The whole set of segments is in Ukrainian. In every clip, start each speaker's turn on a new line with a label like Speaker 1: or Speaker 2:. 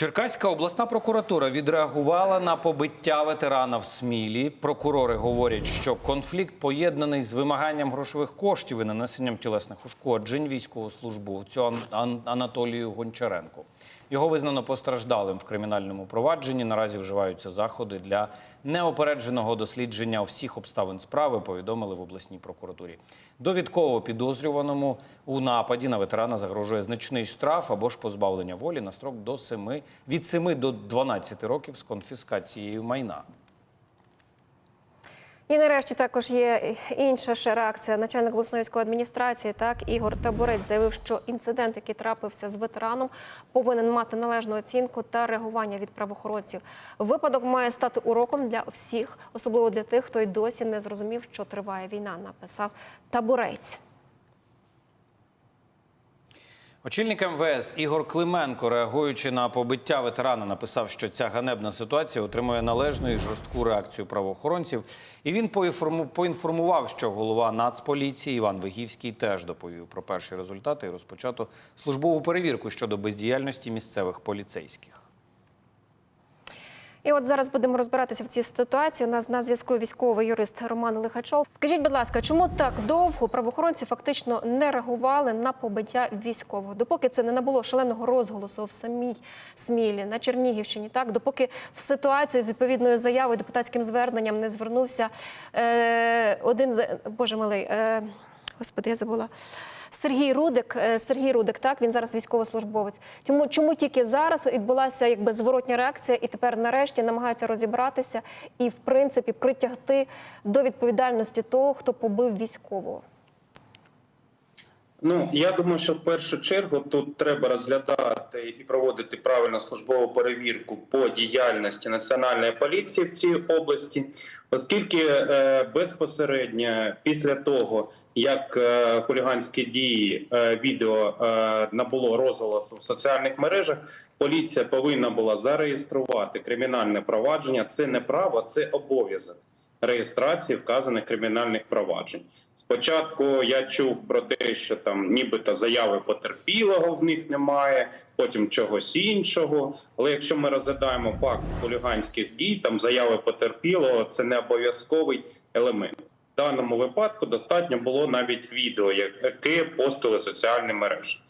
Speaker 1: Черкаська обласна прокуратура відреагувала на побиття ветерана в Смілі. Прокурори говорять, що конфлікт поєднаний з вимаганням грошових коштів і нанесенням тілесних ушкоджень військовослужбовцю Ан- Ан- Анатолію Гончаренку. Його визнано постраждалим в кримінальному провадженні. Наразі вживаються заходи для неопередженого дослідження всіх обставин справи. Повідомили в обласній прокуратурі. Довідково підозрюваному у нападі на ветерана загрожує значний штраф або ж позбавлення волі на строк до 7, від 7 до 12 років з конфіскацією майна.
Speaker 2: І нарешті також є інша ще реакція. Начальник обласної адміністрації, так Ігор Таборець заявив, що інцидент, який трапився з ветераном, повинен мати належну оцінку та реагування від правоохоронців. Випадок має стати уроком для всіх, особливо для тих, хто й досі не зрозумів, що триває війна. Написав Таборець.
Speaker 1: Очільник МВС Ігор Клименко, реагуючи на побиття ветерана, написав, що ця ганебна ситуація отримує належну і жорстку реакцію правоохоронців. І він поінформував, що голова Нацполіції Іван Вигівський теж доповів про перші результати і розпочато службову перевірку щодо бездіяльності місцевих поліцейських.
Speaker 2: І от зараз будемо розбиратися в цій ситуації. У нас на зв'язку військовий юрист Роман Лихачов. Скажіть, будь ласка, чому так довго правоохоронці фактично не реагували на побиття військового? Допоки це не набуло шаленого розголосу в самій Смілі на Чернігівщині, так допоки в ситуацію з відповідною заявою депутатським зверненням не звернувся е, один боже милий. Е, Господи, я забула. Сергій Рудик, е, Сергій Рудик, так він зараз військовослужбовець. Чому чому тільки зараз відбулася якби зворотня реакція, і тепер нарешті намагаються розібратися і, в принципі, притягти до відповідальності того, хто побив військового?
Speaker 3: Ну я думаю, що в першу чергу тут треба розглядати і проводити правильну службову перевірку по діяльності національної поліції в цій області, оскільки е, безпосередньо після того, як е, хуліганські дії е, відео е, набуло розголосу в соціальних мережах, поліція повинна була зареєструвати кримінальне провадження. Це не право, це обов'язок реєстрації вказаних кримінальних проваджень. Спочатку я чув про те, що там нібито заяви потерпілого в них немає, потім чогось іншого. Але якщо ми розглядаємо факт хуліганських дій, там заяви потерпілого це не обов'язковий елемент. В даному випадку достатньо було навіть відео, яке постили соціальні мережі.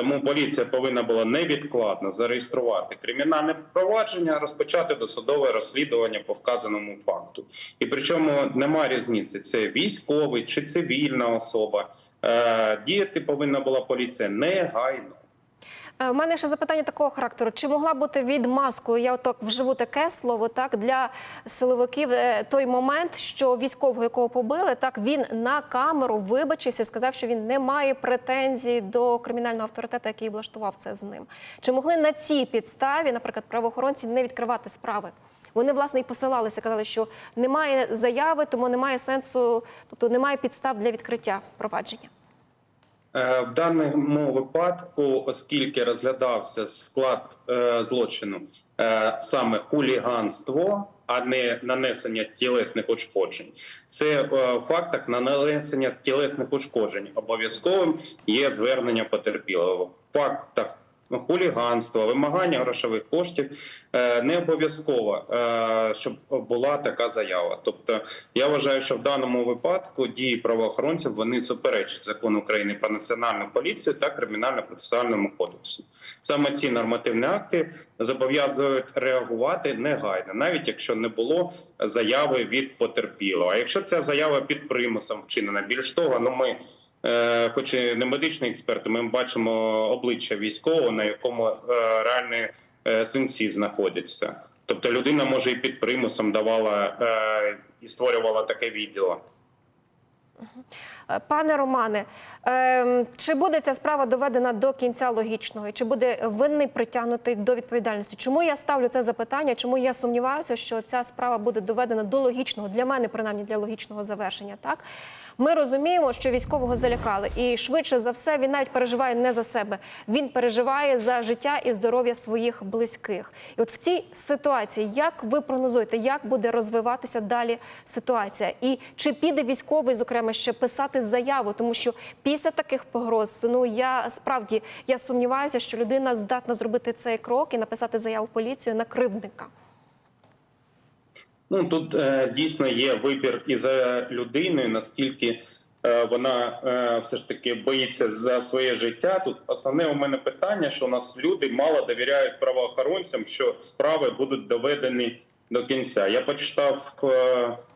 Speaker 3: Тому поліція повинна була невідкладно зареєструвати кримінальне провадження, розпочати досудове розслідування по вказаному факту. І причому немає різниці: це військовий чи цивільна особа. Е, Діяти повинна була поліція негайно.
Speaker 2: У мене ще запитання такого характеру: чи могла бути відмазкою? Я отак вживу таке слово так для силовиків е, той момент, що військового, якого побили, так він на камеру вибачився, сказав, що він не має претензій до кримінального авторитету, який влаштував це з ним. Чи могли на цій підставі, наприклад, правоохоронці не відкривати справи? Вони власне і посилалися, казали, що немає заяви, тому немає сенсу, тобто немає підстав для відкриття провадження.
Speaker 3: Е, В даному випадку, оскільки розглядався склад е, злочину е, саме хуліганство, а не нанесення тілесних ушкоджень, це в фактах на нанесення тілесних ушкоджень обов'язковим є звернення потерпілого. В фактах хуліганства, вимагання грошових коштів е, не обов'язково, е, щоб була така заява. Тобто, я вважаю, що в даному випадку дії правоохоронців вони суперечать закону України про національну поліцію та кримінально-процесуальному кодексу. Саме ці нормативні акти зобов'язують реагувати негайно, навіть якщо не було заяви від потерпілого. А якщо ця заява під примусом вчинена, більш того, ну ми. Е, хоч і не медичний експерт, ми бачимо обличчя військового, на якому е, реальні е, синці знаходяться. Тобто людина може і під примусом давала і створювала таке відео.
Speaker 2: Пане Романе, ем, чи буде ця справа доведена до кінця логічного? І чи буде винний притягнутий до відповідальності? Чому я ставлю це запитання? Чому я сумніваюся, що ця справа буде доведена до логічного для мене, принаймні для логічного завершення? Так ми розуміємо, що військового залякали, і швидше за все він навіть переживає не за себе. Він переживає за життя і здоров'я своїх близьких. І от в цій ситуації, як ви прогнозуєте, як буде розвиватися далі ситуація? І чи піде військовий, зокрема, ще писати заяву, тому що після таких погроз, ну я справді я сумніваюся, що людина здатна зробити цей крок і написати заяву поліцію на кривдника.
Speaker 3: Ну тут е, дійсно є вибір і за людиною, наскільки е, вона е, все ж таки боїться за своє життя. Тут основне у мене питання, що у нас люди мало довіряють правоохоронцям, що справи будуть доведені до кінця. Я почитав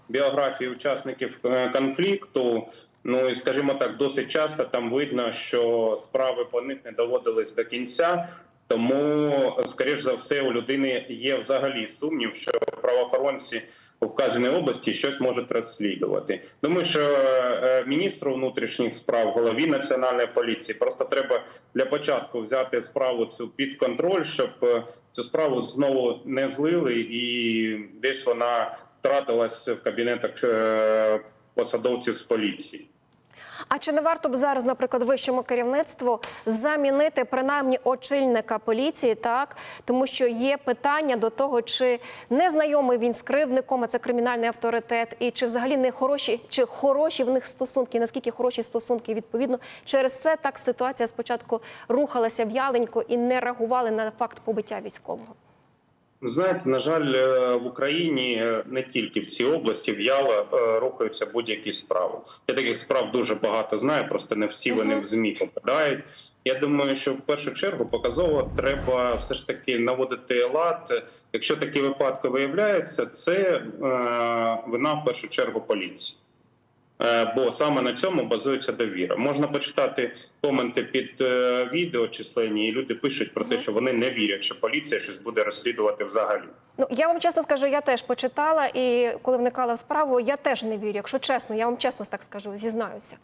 Speaker 3: біографії учасників конфлікту. Ну і скажімо так, досить часто там видно, що справи по них не доводились до кінця. Тому, скоріш за все, у людини є взагалі сумнів, що правоохоронці у вказаній області щось можуть розслідувати. Думаю, що е, міністру внутрішніх справ, голові національної поліції, просто треба для початку взяти справу цю під контроль, щоб е, цю справу знову не злили, і десь вона втратилась в кабінетах е, посадовців з поліції.
Speaker 2: А чи не варто б зараз, наприклад, вищому керівництву замінити принаймні очільника поліції, так тому що є питання до того, чи не знайомий він з кривдником, а це кримінальний авторитет, і чи взагалі не хороші, чи хороші в них стосунки, наскільки хороші стосунки відповідно через це так ситуація спочатку рухалася в'яленько і не реагували на факт побиття військового.
Speaker 3: Знаєте, на жаль, е, в Україні е, не тільки в цій області в'яло е, рухаються будь-які справи. Я таких справ дуже багато знаю, просто не всі вони в змі попадають. Я думаю, що в першу чергу показово треба все ж таки наводити лад. Якщо такі випадки виявляються, це е, вина в першу чергу поліції. Е, Бо саме на цьому базується довіра. Можна почитати коменти під е, відео численні, і люди пишуть про те, що вони не вірять, що поліція щось буде розслідувати взагалі.
Speaker 2: Ну я вам чесно скажу, я теж почитала, і коли вникала в справу, я теж не вірю. Якщо чесно, я вам чесно так скажу, зізнаюся.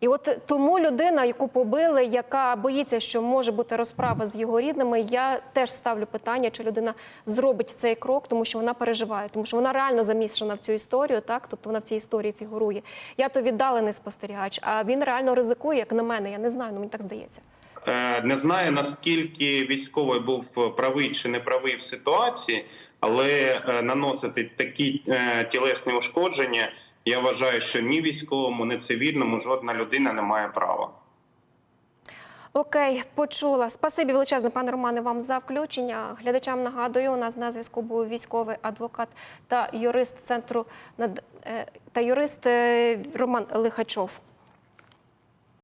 Speaker 2: І от тому людина, яку побили, яка боїться, що може бути розправа з його рідними, я теж ставлю питання, чи людина зробить цей крок, тому що вона переживає, тому що вона реально замішана в цю історію, так тобто вона в цій історії фігурує. Я то віддалений спостерігач, а він реально ризикує, як на мене. Я не знаю, ну мені так здається.
Speaker 3: Е, Не знаю наскільки військовий був правий чи не правий в ситуації, але е, наносити такі е, тілесні ушкодження, я вважаю, що ні військовому, ні цивільному жодна людина не має права.
Speaker 2: Окей, почула. Спасибі величезне, пане Романе, вам за включення. Глядачам нагадую, у нас на зв'язку був військовий адвокат та юрист центру е, та юрист е, Роман Лихачов.